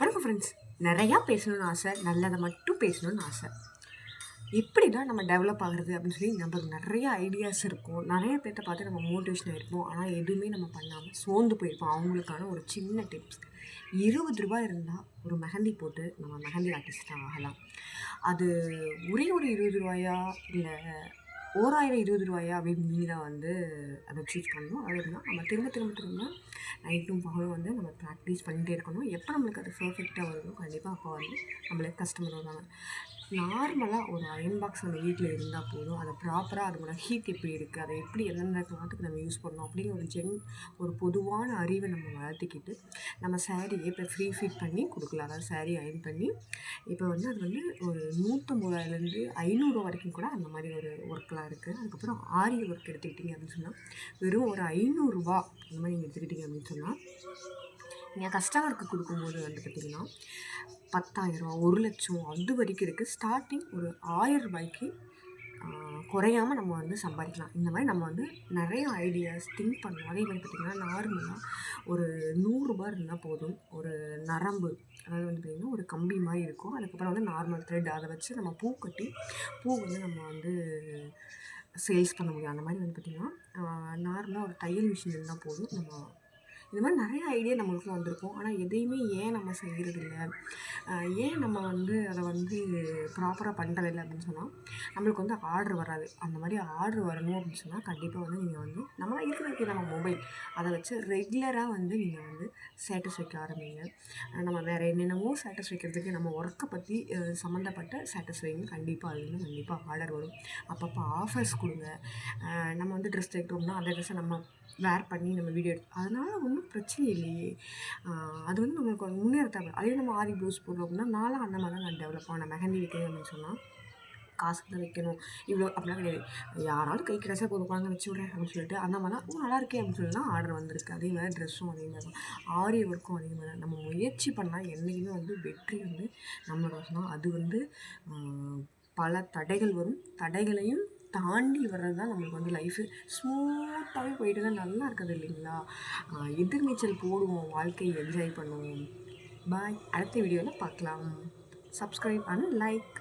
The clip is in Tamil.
வணக்கம் ஃப்ரெண்ட்ஸ் நிறையா பேசணும்னு ஆசை நல்லதை மட்டும் பேசணும்னு ஆசை. எப்படி தான் நம்ம டெவலப் ஆகிறது அப்படின்னு சொல்லி நம்மளுக்கு நிறைய ஐடியாஸ் இருக்கும். நிறைய பேர்த்த பார்த்து நம்ம மோட்டிவேஷன் ஆகிருப்போம் ஆனால் எதுவுமே நம்ம பண்ணாமல் சோர்ந்து போயிருப்போம். அவங்களுக்கான ஒரு சின்ன டிப்ஸ் இருபது ரூபாய் இருந்தால் ஒரு மெஹந்தி போட்டு நம்ம மெஹந்தி ஆர்டிஸ்டாக ஆகலாம். அது ஒரே ஒரு இருபது ரூபாயா? இல்லை ஓராயிரம் இருபது ரூபாயா அப்படின்னு நீங்கள் வந்து அதை சூஸ் பண்ணணும். அது எப்படின்னா நம்ம திரும்ப திரும்ப திரும்ப நைட்டும் பகலும் வந்து நம்ம ப்ராக்டிஸ் பண்ணிகிட்டே இருக்கணும். எப்போ நம்மளுக்கு அது பர்ஃபெக்டாக வருதோ கண்டிப்பாக அப்போ வந்து நம்மளுக்கு கஸ்டமர் வருவாங்க. நார்மலாக ஒரு அயன் பாக்ஸ் நம்ம வீட்டில் இருந்தால் போதும். அதை ப்ராப்பராக அதோட ஹீட் எப்படி இருக்குது அதை எப்படி எந்தெந்த காலத்துக்கு நம்ம யூஸ் பண்ணணும் அப்படிங்கிற ஒரு ஜென் ஒரு பொதுவான அறிவை நம்ம வளர்த்துக்கிட்டு நம்ம சேரீயை இப்போ ஃப்ரீ ஃபீட் பண்ணி கொடுக்கலாம். அதாவது சேரீ அயன் பண்ணி இப்போ வந்து அது வந்து ஒரு நூற்றம்பதுலேருந்து ஐநூறுரூவா வரைக்கும் கூட அந்த மாதிரி ஒரு ஒர்க்கெலாம் இருக்குது அதுக்கப்புறம் ஆரி ஒர்க் எடுத்துக்கிட்டிங்க அப்படின்னு சொன்னால் வெறும் ஒரு ஐநூறுரூவா அந்த மாதிரி நீங்கள் எடுத்துக்கிட்டிங்க அப்படின்னு சொன்னால் நீங்கள் கஸ்டமருக்கு கொடுக்கும்போது வந்து பார்த்திங்கன்னா பத்தாயிரம் ஒரு லட்சம் அது வரைக்கும் இருக்குது ஸ்டார்டிங் ஒரு ஆயிரம் ரூபாய்க்கு குறையாமல் நம்ம வந்து சம்பாதிக்கலாம். இந்த மாதிரி நம்ம வந்து நிறைய ஐடியாஸ் திங்க் பண்ணணும். அதே மாதிரி பார்த்திங்கன்னா நார்மலாக ஒரு நூறுரூபா இருந்தால் போதும். ஒரு நரம்பு அதாவது வந்து பார்த்திங்கன்னா ஒரு கம்பி மாதிரி இருக்கும். அதுக்கப்புறம் வந்து நார்மல் த்ரெட் அதை வச்சு நம்ம பூ கட்டி பூ வந்து நம்ம வந்து சேல்ஸ் பண்ண முடியும். அந்த மாதிரி வந்து பார்த்திங்கன்னா நார்மலாக ஒரு தையல் மிஷின் இருந்தால் போதும். நம்ம இந்த மாதிரி நிறைய ஐடியா நம்மளுக்கும் வந்திருக்கும். ஆனால் எதையுமே ஏன் நம்ம செய்கிறதில்ல ஏன் நம்ம வந்து அதை வந்து ப்ராப்பராக பண்ணுறதில்ல அப்படின்னு சொன்னால் நம்மளுக்கு வந்து ஆர்டர் வராது. அந்த மாதிரி ஆர்டர் வரணும் அப்படின்னு சொன்னால் கண்டிப்பாக வந்து நீங்கள் வந்து நம்ம இருக்கிறதுக்கு நம்ம மொபைல் அதை வச்சு ரெகுலராக வந்து நீங்கள் வந்து ஸ்டேட்டஸ் வைக்க ஆரம்பிங்க. நம்ம வேறு என்னென்னமோ ஸ்டேட்டஸ் வைக்கிறதுக்கு நம்ம ஒர்க்கை பற்றி சம்மந்தப்பட்ட ஸ்டேட்டஸ் வைங்க. கண்டிப்பாக அதுலேருந்து கண்டிப்பாக ஆர்டர் வரும். அப்பப்போ ஆஃபர்ஸ் கொடுங்க. நம்ம வந்து ட்ரெஸ் தைக்கிறோம்னா அந்த ட்ரெஸ்ஸை நம்ம வேர் பண்ணி நம்ம வீடியோ எடுத்து அதனால் ஒன்றும் பிரச்சனை இல்லையே. அது வந்து நம்மளுக்கு முன்னேற தேவை அதே நம்ம ஆரி ப்ளவுஸ் போடுறோம் அப்படின்னா நானும் அந்த மாதிரி தான் நான் டெவலப் ஆனேன் மெஹந்தி வைக்கணும் அப்படின்னு சொன்னால் காசு தான் வைக்கணும். இவ்வளோ அப்படிலாம் கிடையாது. யாராலும் கை கிடைச்சா போதும் வாங்க வச்சு விட்றேன் அப்படின்னு சொல்லிட்டு அந்த மாதிரிலாம் ஓ நல்லா இருக்கே அப்படின்னு சொல்லி தான் ஆர்டர் வந்திருக்கு. அதே மாதிரி ட்ரெஸ்ஸும் அதே மாதிரி தான். ஆரி ஒர்க்கும் அதே மாதிரி தான். நம்ம முயற்சி பண்ணால் என்றைக்குமே வந்து வெற்றி வந்து நம்மளோட தான். அது வந்து பல தடைகள் வரும். தடைகளையும் தாண்டி வர்றது தான் நம்மளுக்கு வந்து லைஃபு ஸ்மூத்தாகவே போயிட்டு தான் நல்லா இருக்குது இல்லைங்களா? எதிர்நீச்சல் போடுவோம் வாழ்க்கையை என்ஜாய் பண்ணுவோம். பாய் அடுத்த வீடியோவில் பார்க்கலாம். Subscribe and like